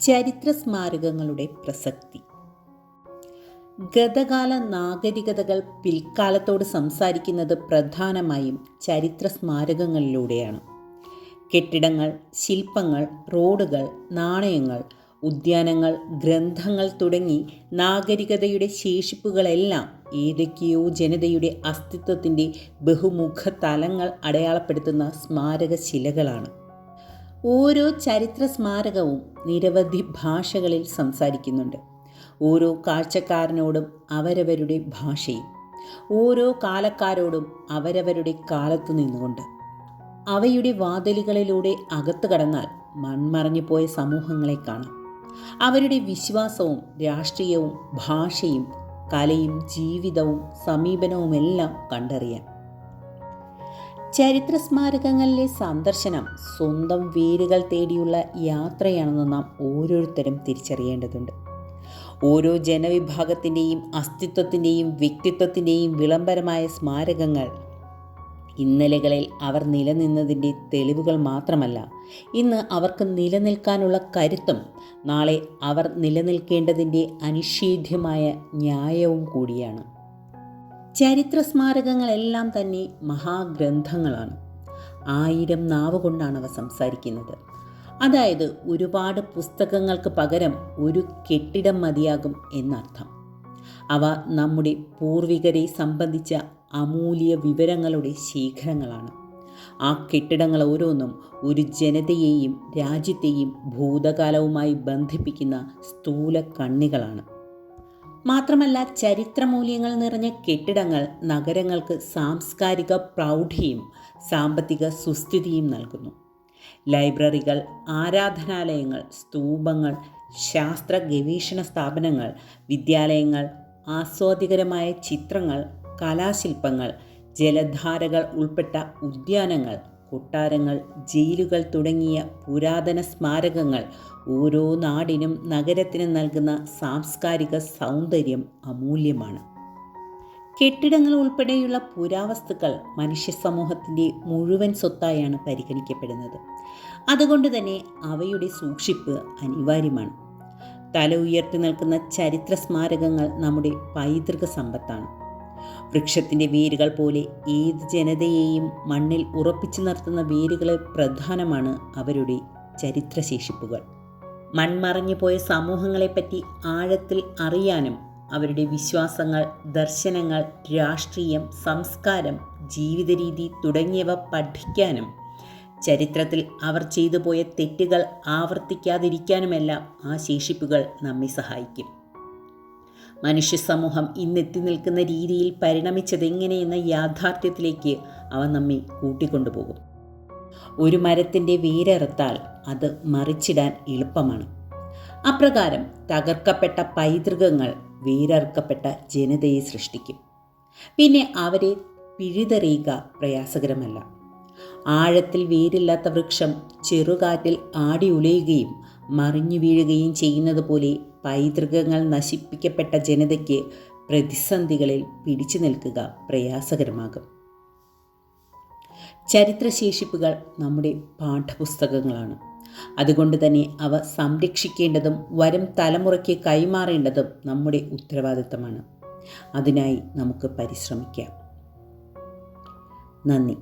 ചരിത്ര സ്മാരകങ്ങളുടെ പ്രസക്തി. ഗതകാല നാഗരികതകൾ പിൽക്കാലത്തോട് സംസാരിക്കുന്നത് പ്രധാനമായും ചരിത്ര സ്മാരകങ്ങളിലൂടെയാണ്. കെട്ടിടങ്ങൾ ശില്പങ്ങൾ റോഡുകൾ നാണയങ്ങൾ ഉദ്യാനങ്ങൾ ഗ്രന്ഥങ്ങൾ തുടങ്ങി നാഗരികതയുടെ ശേഷിപ്പുകളെല്ലാം ഏതൊക്കെയോ ജനതയുടെ അസ്തിത്വത്തിന്റെ ബഹുമുഖ തലങ്ങൾ അടയാളപ്പെടുത്തുന്ന സ്മാരക ശിലകളാണ്. ഓരോ ചരിത്ര സ്മാരകവും നിരവധി ഭാഷകളിൽ സംസാരിക്കുന്നുണ്ട്. ഓരോ കാഴ്ചക്കാരനോടും അവരവരുടെ ഭാഷയും ഓരോ കാലക്കാരോടും അവരവരുടെ കാലത്തു നിന്നുകൊണ്ട്. അവയുടെ വാതിലുകളിലൂടെ അകത്തു കടന്നാൽ മൺമറഞ്ഞു പോയ സമൂഹങ്ങളെ കാണാം. അവരുടെ വിശ്വാസവും രാഷ്ട്രീയവും ഭാഷയും കലയും ജീവിതവും സമീപനവുമെല്ലാം കണ്ടറിയാം ചരിത്ര സ്മാരകങ്ങളിലെ സന്ദർശനം സ്വന്തം വേരുകൾ തേടിയുള്ള യാത്രയാണെന്ന് നാം ഓരോരുത്തരും തിരിച്ചറിയേണ്ടതുണ്ട്. ഓരോ ജനവിഭാഗത്തിന്റെയും അസ്തിത്വത്തിന്റെയും വ്യക്തിത്വത്തിന്റെയും വിളംബരമായ സ്മാരകങ്ങൾ ഇന്നലകളിൽ അവർ നിലനിന്നതിന്റെ തെളിവുകൾ മാത്രമല്ല ഇന്ന് അവർക്ക് നിലനിൽക്കാനുള്ള കരുത്തും നാളെ അവർ നിലനിൽക്കേണ്ടതിന്റെ അനിഷേധ്യമായ ന്യായവും കൂടിയാണ്. ചരിത്ര സ്മാരകങ്ങളെല്ലാം തന്നെ മഹാഗ്രന്ഥങ്ങളാണ്. ആയിരം നാവ് കൊണ്ടാണ് അവ സംസാരിക്കുന്നത്. അതായത് ഒരുപാട് പുസ്തകങ്ങൾക്ക് പകരം ഒരു കെട്ടിടം മതിയാകും എന്നർത്ഥം. അവ നമ്മുടെ പൂർവികരെ സംബന്ധിച്ച അമൂല്യ വിവരങ്ങളുടെ ശേഖരങ്ങളാണ്. ആ കെട്ടിടങ്ങൾ ഓരോന്നും ഒരു ജനതയെയും രാജ്യത്തെയും ഭൂതകാലവുമായി ബന്ധിപ്പിക്കുന്ന സ്ഥൂല കണ്ണികളാണ്. മാത്രമല്ല ചരിത്രമൂല്യങ്ങൾ നിറഞ്ഞ കെട്ടിടങ്ങൾ നഗരങ്ങൾക്ക് സാംസ്കാരിക പ്രൗഢിയും സാമ്പത്തിക സുസ്ഥിതിയും നൽകുന്നു. ലൈബ്രറികൾ ആരാധനാലയങ്ങൾ സ്തൂപങ്ങൾ ശാസ്ത്ര ഗവേഷണ സ്ഥാപനങ്ങൾ വിദ്യാലയങ്ങൾ ആസ്വാദികരമായ ചിത്രങ്ങൾ കലാശില്പങ്ങൾ ജലധാരകൾ ഉൾപ്പെട്ട ഉദ്യാനങ്ങൾ കൊട്ടാരങ്ങൾ ജയിലുകൾ തുടങ്ങിയ പുരാതന സ്മാരകങ്ങൾ ഓരോ നാടിനും നഗരത്തിനും നൽകുന്ന സാംസ്കാരിക സൗന്ദര്യം അമൂല്യമാണ്. കെട്ടിടങ്ങൾ ഉൾപ്പെടെയുള്ള പുരാവസ്തുക്കൾ മനുഷ്യ സമൂഹത്തിന്റെ മുഴുവൻ സ്വത്തായാണ് പരിഗണിക്കപ്പെടുന്നത്. അതുകൊണ്ട് തന്നെ അവയുടെ സൂക്ഷിപ്പ് അനിവാര്യമാണ്. തല ഉയർത്തി നിൽക്കുന്ന ചരിത്ര സ്മാരകങ്ങൾ നമ്മുടെ പൈതൃക സമ്പത്താണ്. വൃക്ഷത്തിന്റെ വേരുകൾ പോലെ ഏത് ജനതയെയും മണ്ണിൽ ഉറപ്പിച്ചു നിർത്തുന്ന വേരുകളെ പ്രധാനമാണ് അവരുടെ ചരിത്രശേഷിപ്പുകൾ. മൺമറഞ്ഞു പോയ സമൂഹങ്ങളെപ്പറ്റി ആഴത്തിൽ അറിയാനും അവരുടെ വിശ്വാസങ്ങൾ ദർശനങ്ങൾ രാഷ്ട്രീയം സംസ്കാരം ജീവിത രീതി തുടങ്ങിയവ പഠിക്കാനും ചരിത്രത്തിൽ അവർ ചെയ്തു പോയ തെറ്റുകൾ ആവർത്തിക്കാതിരിക്കാനുമെല്ലാം ആ ശേഷിപ്പുകൾ നമ്മെ സഹായിക്കും. മനുഷ്യ സമൂഹം ഇന്നെത്തി നിൽക്കുന്ന രീതിയിൽ പരിണമിച്ചതെങ്ങനെയെന്ന യാഥാർത്ഥ്യത്തിലേക്ക് അവ നമ്മെ കൂട്ടിക്കൊണ്ടുപോകും. ഒരു മരത്തിന്റെ വേരറുത്താൽ അത് മറിച്ചിടാൻ എളുപ്പമാണ്. അപ്രകാരം തകർക്കപ്പെട്ട പൈതൃകങ്ങൾ വേരറുക്കപ്പെട്ട ജനതയെ സൃഷ്ടിക്കും. പിന്നെ അവരെ പിഴുതെറിയുക പ്രയാസകരമല്ല. ആഴത്തിൽ വേരില്ലാത്ത വൃക്ഷം ചെറുകാറ്റിൽ ആടി ഉലയുകയും മറിഞ്ഞു വീഴുകയും ചെയ്യുന്നത് പോലെ പൈതൃകങ്ങൾ നശിപ്പിക്കപ്പെട്ട ജനതയ്ക്ക് പ്രതിസന്ധികളിൽ പിടിച്ചു നിൽക്കുക പ്രയാസകരമാകും. ചരിത്രശേഷിപ്പുകൾ നമ്മുടെ പാഠപുസ്തകങ്ങളാണ്. അതുകൊണ്ട് തന്നെ അവ സംരക്ഷിക്കേണ്ടതും വരും തലമുറയ്ക്ക് കൈമാറേണ്ടതും നമ്മുടെ ഉത്തരവാദിത്തമാണ്. അതിനായി നമുക്ക് പരിശ്രമിക്കാം. നന്ദി.